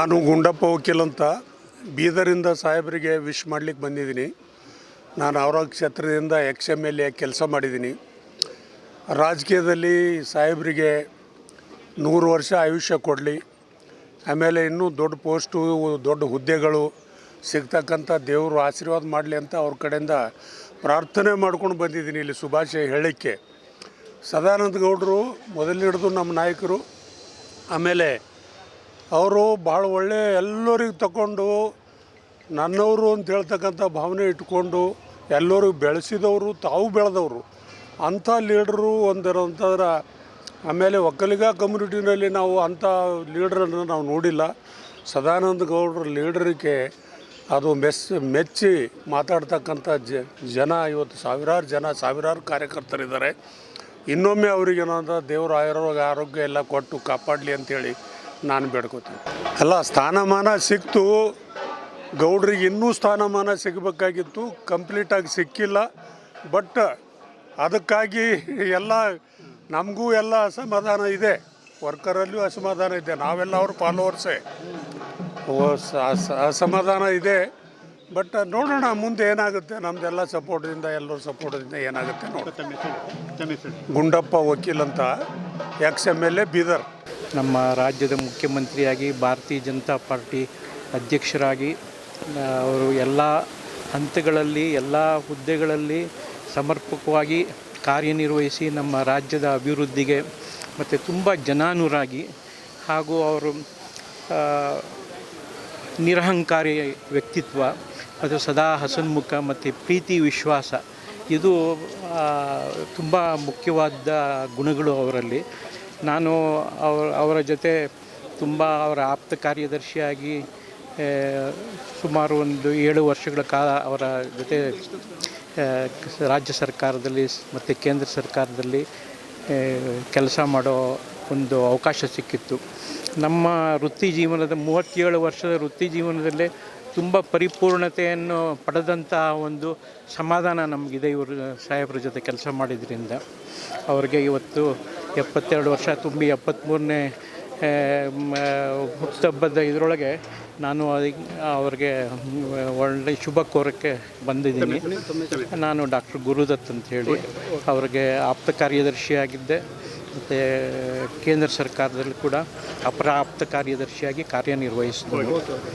ನಾನು ಗುಂಡಪ್ಪ ವಕೀಲ್ ಬೀದರಿಂದ ಸಾಹೇಬರಿಗೆ ವಿಶ್ ಮಾಡ್ಲಿಕ್ಕೆ ಬಂದಿದ್ದೀನಿ. ನಾನು ಅವರ ಕ್ಷೇತ್ರದಿಂದ ಎಕ್ಸ್ ಎಂ ಎಲ್ ಎ ಕೆಲಸ ಮಾಡಿದ್ದೀನಿ. ರಾಜಕೀಯದಲ್ಲಿ ಸಾಹೇಬರಿಗೆ ನೂರು ವರ್ಷ ಆಯುಷ್ಯ ಕೊಡಲಿ. ಆಮೇಲೆ ಇನ್ನೂ ದೊಡ್ಡ ಪೋಸ್ಟು ದೊಡ್ಡ ಹುದ್ದೆಗಳು ಸಿಗ್ತಕ್ಕಂಥ ದೇವರು ಆಶೀರ್ವಾದ ಮಾಡಲಿ ಅಂತ ಅವ್ರ ಕಡೆಯಿಂದ ಪ್ರಾರ್ಥನೆ ಮಾಡ್ಕೊಂಡು ಬಂದಿದ್ದೀನಿ ಇಲ್ಲಿ ಶುಭಾಶಯ ಹೇಳಲಿಕ್ಕೆ ಸದಾನಂದ ಗೌಡರು ಮೊದಲು ಹಿಡಿದು ನಮ್ಮ ನಾಯಕರು. ಆಮೇಲೆ ಅವರು ಭಾಳ ಒಳ್ಳೆ ಎಲ್ಲರಿಗೆ ತಗೊಂಡು ನನ್ನವರು ಅಂತ ಹೇಳ್ತಕ್ಕಂಥ ಭಾವನೆ ಇಟ್ಕೊಂಡು ಎಲ್ಲರಿಗೂ ಬೆಳೆಸಿದವರು, ತಾವು ಬೆಳೆದವರು. ಅಂಥ ಲೀಡ್ರು ಒಂದರಂತಂದ್ರೆ ಆಮೇಲೆ ಒಕ್ಕಲಿಗ ಕಮ್ಯುನಿಟಿನಲ್ಲಿ ನಾವು ಅಂಥ ಲೀಡ್ರನ್ನು ನಾವು ನೋಡಿಲ್ಲ. ಸದಾನಂದ ಗೌಡ್ರ ಲೀಡರಿಗೆ ಅದು ಮೆಸ್ ಮೆಚ್ಚಿ ಮಾತಾಡ್ತಕ್ಕಂಥ ಜನ, ಇವತ್ತು ಸಾವಿರಾರು ಜನ, ಸಾವಿರಾರು ಕಾರ್ಯಕರ್ತರಿದ್ದಾರೆ. ಇನ್ನೊಮ್ಮೆ ಅವರಿಗೆ ಏನಂತ ದೇವರು ಆಯುರ್ವೇದ ಆರೋಗ್ಯ ಎಲ್ಲ ಕೊಟ್ಟು ಕಾಪಾಡಲಿ ಅಂತೇಳಿ ನಾನು ಬೇಡ್ಕೋತೀನಿ. ಅಲ್ಲ ಸ್ಥಾನಮಾನ ಸಿಕ್ತು. ಗೌಡ್ರಿಗೆ ಇನ್ನೂ ಸ್ಥಾನಮಾನ ಸಿಗಬೇಕಾಗಿತ್ತು. ಕಂಪ್ಲೀಟಾಗಿ ಸಿಕ್ಕಿಲ್ಲ. ಬಟ್ ಅದಕ್ಕಾಗಿ ಎಲ್ಲ ನಮಗೂ ಎಲ್ಲ ಅಸಮಾಧಾನ ಇದೆ. ವರ್ಕರಲ್ಲೂ ಅಸಮಾಧಾನ ಇದೆ. ನಾವೆಲ್ಲ ಅವ್ರ ಫಾಲೋವರ್ಸೇ. ಅಸಮಾಧಾನ ಇದೆ. ಬಟ್ ನೋಡೋಣ ಮುಂದೆ ಏನಾಗುತ್ತೆ? ನಮ್ಮದೆಲ್ಲ ಸಪೋರ್ಟ್ದಿಂದ ಎಲ್ಲರ ಸಪೋರ್ಟ್ದಿಂದ ಏನಾಗುತ್ತೆ ನೋಡಿ. ಗುಂಡಪ್ಪ ವಕೀಲ್ ಅಂತ ex M L A Bidar. ನಮ್ಮ ರಾಜ್ಯದ ಮುಖ್ಯಮಂತ್ರಿಯಾಗಿ, ಭಾರತೀಯ ಜನತಾ ಪಾರ್ಟಿ ಅಧ್ಯಕ್ಷರಾಗಿ ಅವರು ಎಲ್ಲ ಹಂತಗಳಲ್ಲಿ, ಎಲ್ಲ ಹುದ್ದೆಗಳಲ್ಲಿ ಸಮರ್ಪಕವಾಗಿ ಕಾರ್ಯನಿರ್ವಹಿಸಿ ನಮ್ಮ ರಾಜ್ಯದ ಅಭಿವೃದ್ಧಿಗೆ ಮತ್ತು ತುಂಬ ಜನಾನುರಾಗಿ ಹಾಗೂ ಅವರು ನಿರಹಂಕಾರಿ ವ್ಯಕ್ತಿತ್ವ ಮತ್ತು ಸದಾ ಹಸನ್ಮುಖ ಮತ್ತು ಪ್ರೀತಿ ವಿಶ್ವಾಸ. ಇದು ತುಂಬ ಮುಖ್ಯವಾದ ಗುಣಗಳು ಅವರಲ್ಲಿ. ನಾನು ಅವರ ಅವರ ಜೊತೆ ತುಂಬ ಅವರ ಆಪ್ತ ಕಾರ್ಯದರ್ಶಿಯಾಗಿ ಸುಮಾರು ಒಂದು ಏಳು ವರ್ಷಗಳ ಕಾಲ ಅವರ ಜೊತೆ ರಾಜ್ಯ ಸರ್ಕಾರದಲ್ಲಿ ಮತ್ತು ಕೇಂದ್ರ ಸರ್ಕಾರದಲ್ಲಿ ಕೆಲಸ ಮಾಡೋ ಒಂದು ಅವಕಾಶ ಸಿಕ್ಕಿತ್ತು. ನಮ್ಮ ವೃತ್ತಿ ಜೀವನದ ಮೂವತ್ತೇಳು ವರ್ಷದ ವೃತ್ತಿ ಜೀವನದಲ್ಲೇ ತುಂಬ ಪರಿಪೂರ್ಣತೆಯನ್ನು ಪಡೆದಂತಹ ಒಂದು ಸಮಾಧಾನ ನಮಗಿದೆ ಇವರು, ಸಾಹೇಬ್ರ ಜೊತೆ ಕೆಲಸ ಮಾಡಿದ್ರಿಂದ. ಅವ್ರಿಗೆ ಇವತ್ತು ಎಪ್ಪತ್ತೆರಡು ವರ್ಷ ತುಂಬಿ ಎಪ್ಪತ್ತ್ಮೂರನೇ ಹುಟ್ಟುಹಬ್ಬದ ಇದರೊಳಗೆ ನಾನು ಅವ್ರಿಗೆ ಒಳ್ಳೆ ಶುಭ ಕೋರಕ್ಕೆ ಬಂದಿದ್ದೀನಿ. ನಾನು ಡಾಕ್ಟರ್ ಗುರುದತ್ ಅಂತ ಹೇಳಿ ಅವ್ರಿಗೆ ಆಪ್ತ ಕಾರ್ಯದರ್ಶಿಯಾಗಿದ್ದೆ. ಮತ್ತು ಕೇಂದ್ರ ಸರ್ಕಾರದಲ್ಲಿ ಕೂಡ ಅಪರಾಪ್ತ ಕಾರ್ಯದರ್ಶಿಯಾಗಿ ಕಾರ್ಯನಿರ್ವಹಿಸಿದ್ರು